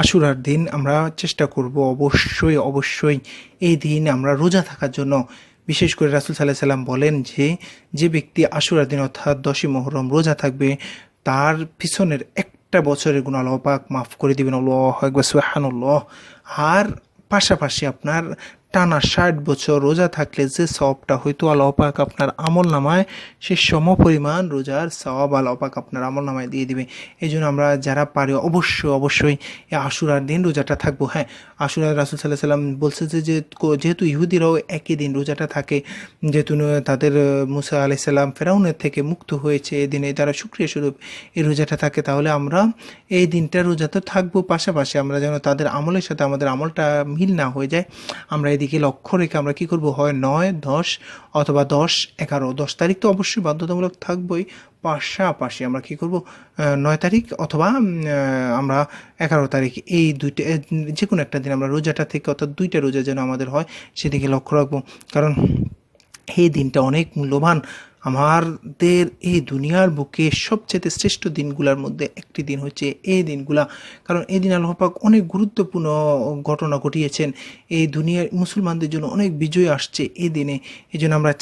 আশুরার দিন আমরা চেষ্টা করব অবশ্যই অবশ্যই এই দিন আমরা রোজা থাকার জন্য। বিশেষ করে রাসুল সাল্লাহ সাল্লাম বলেন যে যে ব্যক্তি আশুরার দিন অর্থাৎ দশই মহরম রোজা থাকবে, তার পিছনের একটা বছরের গুণ আল্লাহ পাক মাফ করে দিবেন। আল্লাহ একবার সুহানুল্লাহ আর পাশাপাশি আপনার টানা ষাট বছর রোজা থাকলে যে সবটা হয়তো আল্লাহ পাক আপনার আমল নামায়, সে সম পরিমাণ রোজার সওয়াব আল্লাহ পাক আপনার আমল নামায় দিয়ে দিবে। এই জন্য আমরা যারা পারি অবশ্যই অবশ্যই এই আশুরার দিন রোজাটা থাকব। হ্যাঁ আশুরা রাসুল সাল্লাহ সাল্লাম বলছে যে যেহেতু ইহুদিরাও একই দিন রোজাটা থাকে, যেহেতু তাদের মুসা আলাইসাল্লাম ফেরাউনের থেকে মুক্ত হয়েছে, এই দিনে তারা সুক্রিয়া স্বরূপ এই রোজাটা থাকে, তাহলে আমরা এই দিনটা রোজা তো থাকব। পাশাপাশি আমরা যেন তাদের আমলের সাথে আমাদের আমলটা মিল না হয়ে যায়, আমরা এদিকে লক্ষ্য রেখে আমরা কি করব? হয় নয়, দশ অথবা দশ, এগারো। দশ তারিখ তো অবশ্যই বাধ্যতামূলক থাকবই। পাশাপাশি আমরা কি করব? নয় তারিখ অথবা আমরা এগারো তারিখ এই দুইটা যে কোনো একটা দিন আমরা রোজাটা থেকে অর্থাৎ দুইটা রোজা যেন আমাদের হয়, সেদিকে লক্ষ্য রাখব। কারণ এই দিনটা অনেক মূল্যবান। আমাদের এই দুনিয়ার বুকে সবচেয়ে শ্রেষ্ঠ দিনগুলোর মধ্যে একটি দিন হচ্ছে এই দিনগুলা। কারণ এই দিন আল্লাহপাক অনেক গুরুত্বপূর্ণ ঘটনা ঘটিয়েছেন। এই দুনিয়ার মুসলমানদের জন্য অনেক বিজয় আসছে এই দিনে। এই জন্য আমরা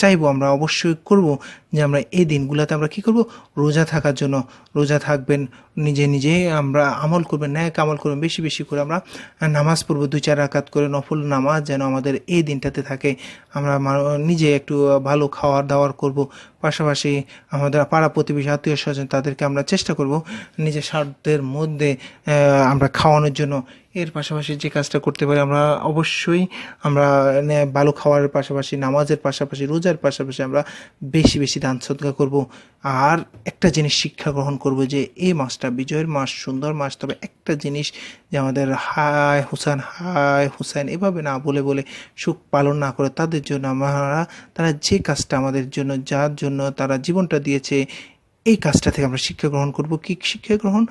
চাইব, আমরা অবশ্যই করব। যে আমরা এই দিনগুলোতে আমরা কি করব? রোজা থাকার জন্য, রোজা থাকবেন, নিজে নিজে আমরা আমল করবেন ন্যায় আমল করবেন, বেশি বেশি করে আমরা নামাজ পড়ব, দুই চার রাকাত করে নফল নামাজ যেন আমাদের এই দিনটাতে থাকে। আমরা নিজে একটু ভালো খাওয়ার দাওয়ার করব পাশাপাশি আমাদের পাড়া প্রতিবেশী আত্মীয় স্বজন তাদেরকে আমরা চেষ্টা করব নিজের স্বার্থের মধ্যে আমরা খাওয়ানোর জন্য। এর পাশাপাশি যে কাজটা করতে পারি আমরা অবশ্যই আমরা ভালো খাওয়ার পাশাপাশি, নামাজের পাশাপাশি, রোজার পাশাপাশি আমরা বেশি বেশি দান সদকা করব। আর একটা জিনিস শিক্ষা গ্রহণ করব যে, এই মাসটা বিজয়ের মাস, সুন্দর মাস, তবে একটা জিনিস যে আমাদের হায় হুসান, হায় হুসাইন এভাবে না বলে বলে সুখ পালন না করে তাদের জন্য আমরা, তারা যে কাজটা আমাদের জন্য, যার জন্য তারা জীবনটা দিয়েছে, এই কাজটা থেকে আমরা শিক্ষা গ্রহণ করব। কি শিক্ষা গ্রহণ?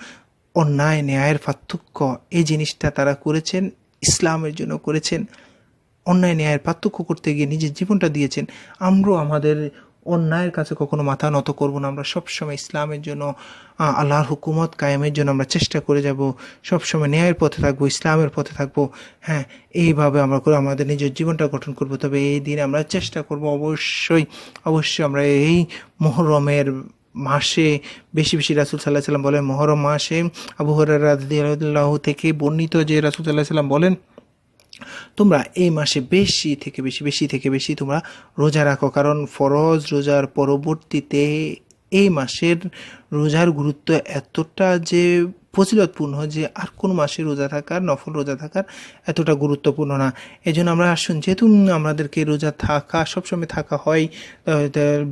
অন্যায়, ন্যায়ের পার্থক্য, এই জিনিসটা তারা করেছেন, ইসলামের জন্য করেছেন। অন্যায়, ন্যায়ের পার্থক্য করতে গিয়ে নিজের জীবনটা দিয়েছেন। আমরাও আমাদের অন্যায়ের কাছে কখনো মাথা নত করব না। আমরা সবসময় ইসলামের জন্য আল্লাহর হুকুমত কায়েমের জন্য আমরা চেষ্টা করে যাব। সবসময় ন্যায়ের পথে থাকব, ইসলামের পথে থাকব। হ্যাঁ এইভাবে আমরা করে আমাদের নিজের জীবনটা গঠন করব। তবে এই দিন আমরা চেষ্টা করব অবশ্যই অবশ্যই আমরা এই মহরমের মাসে, বেশি বেশি রাসুল সাল্লাহ সাল্লাম বলেন, মহরম মাসে আবু হরাহ থেকে বর্ণিত যে রাসুল সাল্লাহ সাল্লাম বলেন তোমরা এই মাসে বেশি থেকে বেশি বেশি থেকে বেশি তোমরা রোজা রাখো। কারণ ফরজ রোজার পরবর্তীতে এই মাসের রোজার গুরুত্ব এতটা যে ফজিলতপূর্ণ যে আর কোন মাসে রোজা থাকার, নফল রোজা থাকার এতটা গুরুত্বপূর্ণ না। এই জন্য আমরা আসুন, যেহেতু আমাদেরকে রোজা থাকা, সবসময় থাকা হয়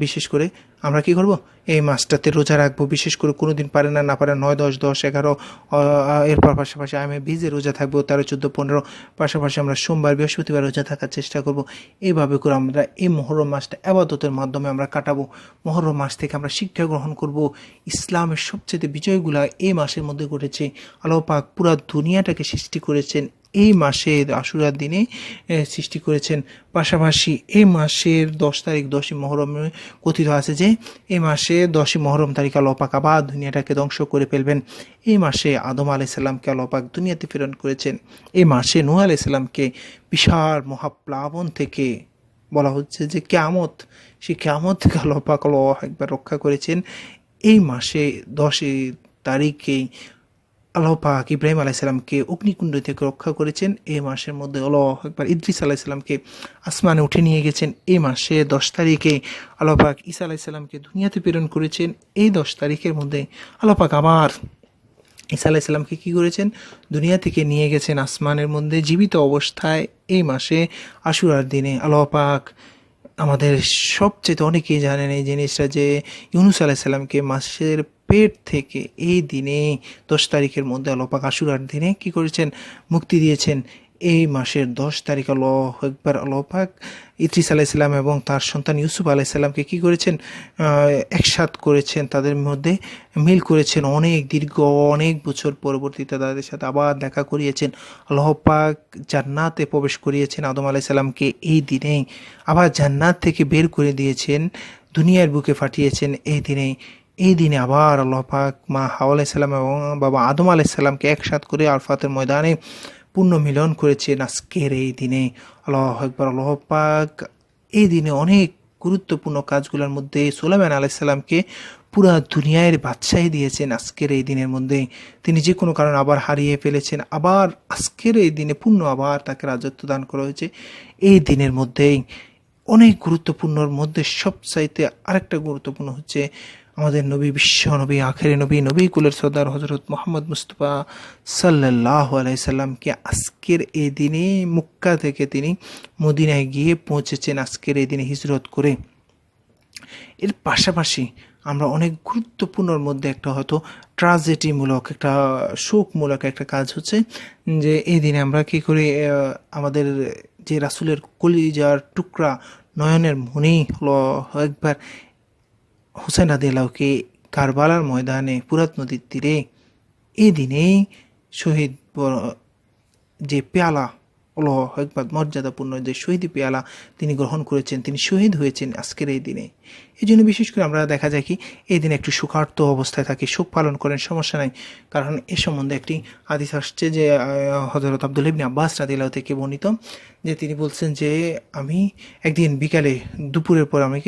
বিশেষ করে আমরা কি করব? এই মাসটাতে রোজা রাখব, বিশেষ করে কোনো দিন পারে না না পারে নয়, দশ দশ, এগারো এরপর পাশাপাশি আমি ভিজে রোজা থাকব, তেরো, চোদ্দ, পনেরো, পাশাপাশি আমরা সোমবার, বৃহস্পতিবার রোজা থাকার চেষ্টা করব। এইভাবে করে আমরা এই মহরম মাসটা আবাদতের মাধ্যমে আমরা কাটাবো। মহরম মাস থেকে আমরা শিক্ষা গ্রহণ করব। ইসলামের সবচেয়ে বিজয়গুলা এই মাসের মধ্যে ঘটেছে। আল্লাহ পাক পুরা দুনিয়াটাকে সৃষ্টি করেছেন এই মাসের আশুরার দিনে সৃষ্টি করেছেন। পাশাপাশি এই মাসের দশ তারিখ দশই মহরমে কথিত আছে যে এই মাসে দশই মহরম তারিখ আলোপাক আবার দুনিয়াটাকে ধ্বংস করে ফেলবেন। এই মাসে আদম আলাইসাল্লামকে আলোপাক দুনিয়াতে প্রেরণ করেছেন। এই মাসে নূহ আলাইসাল্লামকে বিশাল মহাপ্লাবন থেকে বলা হচ্ছে যে, কেয়ামত, সেই কেয়ামত থেকে আলোপাক একবার রক্ষা করেছেন। এই মাসে দশই তারিখেই আল্লাহ পাক ইব্রাহিম আলাইসাল্লামকে অগ্নিকুণ্ড থেকে রক্ষা করেছেন। এই মাসের মধ্যে আল্লাহ একবার ইদ্রিস আলাইসাল্লামকে আসমানে উঠে নিয়ে গেছেন। এই মাসে দশ তারিখে আল্লাহ পাক ঈসা আলাইসাল্লামকে দুনিয়াতে প্রেরণ করেছেন। এই দশ তারিখের মধ্যে আল্লাহ পাক আবার ঈসা আলাইসাল্লামকে কী করেছেন? দুনিয়া থেকে নিয়ে গেছেন আসমানের মধ্যে জীবিত অবস্থায়। এই মাসে আশুরার দিনে আল্লাহ পাক আমাদের সবচেয়ে অনেকেই জানেন এই জিনিসটা যে ইউনুস আলাইসাল্লামকে মাসের পেট থেকে এই দিনে, দশ তারিখের মধ্যে আলোপাক আশুরার দিনে কি করেছেন? মুক্তি দিয়েছেন। এই মাসের দশ তারিখ আল্লাহ একবার আল্লাপাক ইদ্রিস আলাইসাল্লাম এবং তার সন্তান ইউসুফ আলাইসাল্লামকে কি করেছেন? একসাথ করেছেন, তাদের মধ্যে মিল করেছেন। অনেক দীর্ঘ, অনেক বছর পরবর্তীতে তাদের সাথে আবার দেখা করিয়েছেন। আল্লাহ পাক জান্নাতে প্রবেশ করিয়েছেন আদম আলাইসাল্লামকে এই দিনে। আবার জান্নাত থেকে বের করে দিয়েছেন, দুনিয়ার বুকে পাঠিয়েছেন এই দিনে। এই দিনে আবার আল্লাহ পাক মা হাওয়া আলাইসাল্লাম এবং বাবা আদম আলাইসাল্লামকে একসাথ করে আরফাতের ময়দানে পূর্ণ মিলন করেছেন আজকের এই দিনে। আল্লাহ একবার আল্লাহ পাক এই দিনে অনেক গুরুত্বপূর্ণ কাজগুলোর মধ্যে সোলাইমান আলাইসাল্লামকে পুরা দুনিয়ার বাদশাহী দিয়েছেন আজকের এই দিনের মধ্যে। তিনি যে কোনো কারণে আবার হারিয়ে ফেলেছেন। আবার আজকের এই দিনে পূর্ণ আবার তাকে রাজত্ব দান করা হয়েছে। এই দিনের মধ্যেই অনেক গুরুত্বপূর্ণর মধ্যে সবচাইতে আরেকটা গুরুত্বপূর্ণ হচ্ছে আমাদের নবী বিশ্ব নবী, আখেরি নবী নবী কুলের সর্দার হজরত মোহাম্মদ মুস্তফা সাল্লাহ আলাইসাল্লামকে আজকের এই দিনে মুক্কা থেকে তিনি মদিনায় গিয়ে পৌঁছেছেন আজকের এই দিনে হিজরত করে। এর পাশাপাশি আমরা অনেক গুরুত্বপূর্ণর মধ্যে একটা হয়তো ট্রাজেডিমূলক একটা শোকমূলক একটা কাজ হচ্ছে যে এই দিনে আমরা কি করি আমাদের যে রাসুলের কলিজার টুকরা নয়নের মনেই হলো একবার হুসেন আদিলাউকে কারবালার ময়দানে পুরাত নদীর তীরে এদিনেই দিনেই শহীদ যে পেয়ালা হলো একবার মর্যাদাপূর্ণ যে শহীদ পেয়ালা তিনি গ্রহণ করেছেন, তিনি শহীদ হয়েছেন আজকের এই দিনে। এই জন্য বিশেষ করে আমরা দেখা যায় কি, এই দিনে একটু শোকার্ত অবস্থায় থাকি শোক পালন করেন, সমস্যা নাই। কারণ এ সম্বন্ধে একটি হাদিস আসছে যে হজরত আব্দুল ইবনে আব্বাস রাদিল্লাহ থেকে বর্ণিত যে তিনি বলছেন যে, আমি একদিন বিকালে দুপুরের পর আমি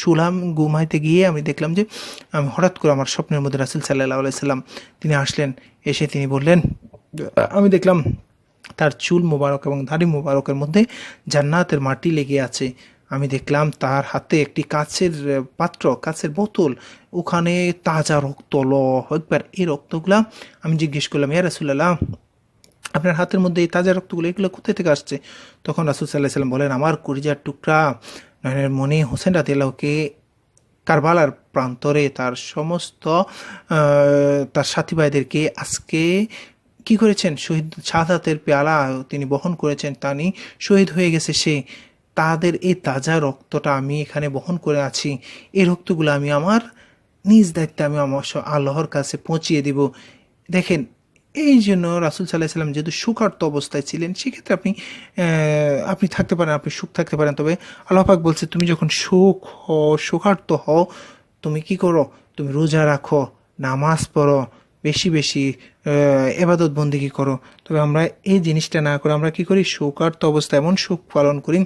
শুলাম ঘুমাইতে গিয়ে আমি দেখলাম যে, আমি হঠাৎ করে আমার স্বপ্নের মধ্যে রাসুল সাল্লাহ আলাইসাল্লাম তিনি আসলেন। এসে তিনি বললেন, আমি দেখলাম তার চুল মোবারক এবং দাড়ি মোবারকের মধ্যে জান্নাতের মাটি লেগে আছে। আমি দেখলাম তার হাতে একটি আহ, পাত্র কাচের বোতল। ওখানে তাজা রক্ত ল একবার এই রক্তগুলা আমি জিজ্ঞেস করলাম ইয়া রাসুল্লাহ আপনার হাতের মধ্যে এই তাজা রক্তগুলো এগুলো কোথায় থেকে আসছে? তখন রাসুল সাল্লাহ সাল্লাম বলেন আমার করিজার টুকরা নয়নের মনে হোসেন রাদিল্লাহকে কারবালার প্রান্তরে তার সমস্ত তার সাথী ভাইদেরকে আজকে কি করেছেন? শহীদ শাহাদাতের পেয়ালা তিনি বহন করেছেন তানি শহীদ হয়ে গেছে সে। তাদের এই তাজা রক্তটা আমি এখানে বহন করে আছি। এই রক্তগুলো আমি আমার নিজ দায়িত্বে আমি আমার আল্লাহর কাছে পৌঁছিয়ে দিব। দেখেন, এই জন্য রাসুল সাল্লাহ সাল্লাম যেহেতু সুখার্ত অবস্থায় ছিলেন, সেক্ষেত্রে আপনি আপনি থাকতে পারেন, আপনি সুখ থাকতে পারেন। তবে আল্লাহ পাক বলছে, তুমি যখন সুখ হও সুখার্ত হও, তুমি কি করো? তুমি রোজা রাখো, নামাজ পড়ো বেশি বেশি এবাদত বন্দিগি করো? তবে আমরা এই জিনিসটা না করে আমরা কি করি? শোকার্ত অবস্থা, এমন সুখ পালন করি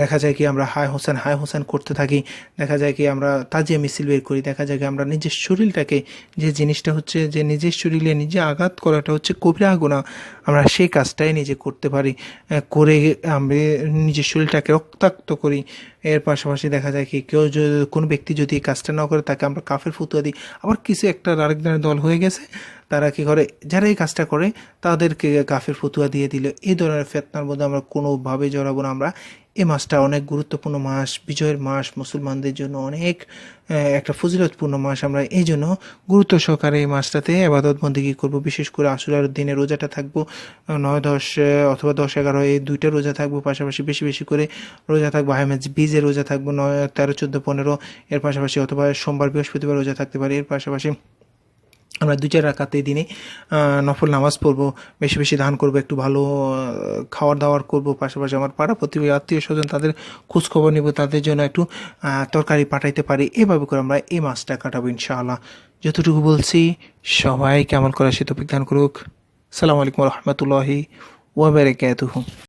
দেখা যায় কি আমরা হাই হোসেন হাই হোসেন করতে থাকি। দেখা যায় কি আমরা তাজিয়া মিছিল বের করি। দেখা যায় কি আমরা নিজের শরীরটাকে, যে জিনিসটা হচ্ছে, যে নিজের শরীরে নিজে আঘাত করাটা হচ্ছে কবিরা গুণা আমরা সেই কাজটাই নিজে করতে পারি। করে আমরা নিজের শরীরটাকে রক্তাক্ত করি। এর পাশাপাশি দেখা যায় কি কেউ কোনো ব্যক্তি যদি এই কাজটা না করে, তাকে আমরা কাফের ফুতুয়া দিই। আবার কিছু একটা আরেক দল হয়ে গেছে। তারা কি করে? যারা এই কাজটা করে, তাদেরকে কাফের ফতুয়া দিয়ে দিল। এই ধরনের ফেতনার মধ্যে আমরা কোনোভাবে জড়াবো না। আমরা এই মাসটা অনেক গুরুত্বপূর্ণ মাস, বিজয়ের মাস, মুসলমানদের জন্য অনেক একটা ফজিলতপূর্ণ মাস। আমরা এই জন্য গুরুত্ব সহকারে এই মাসটাতে আবাদত বন্দিগি করব? বিশেষ করে আশুরার দিনে রোজাটা থাকব নয়, দশ অথবা দশ, এগারো, এই দুইটা রোজা থাকব। পাশাপাশি বেশি বেশি করে রোজা থাকব। আহমেদ বীজের রোজা থাকব, নয়, তেরো, চোদ্দ, পনেরো, এর পাশাপাশি অথবা সোমবার বৃহস্পতিবার রোজা থাকতে পারে। এর পাশাপাশি আমরা দু চার রাকাতে দিনে নফল নামাজ পড়ব, বেশি বেশি দান করব, একটু ভালো খাওয়ার দাওয়ার করব, পাশাপাশি আমার পাড়া প্রতিবেশী, আত্মীয় স্বজন তাদের খোঁজ খবর নিব, তাদের জন্য একটু তরকারি পাঠাইতে পারি, এভাবে করে আমরা এই মাসটা কাটাবো ইনশাআল্লাহ। যতটুকু বলছি সবাই কেমন করে সে তফিক দান করুক। সালাম আলাইকুম রহমতুল্লাহি ওয়াবারাকাতুহু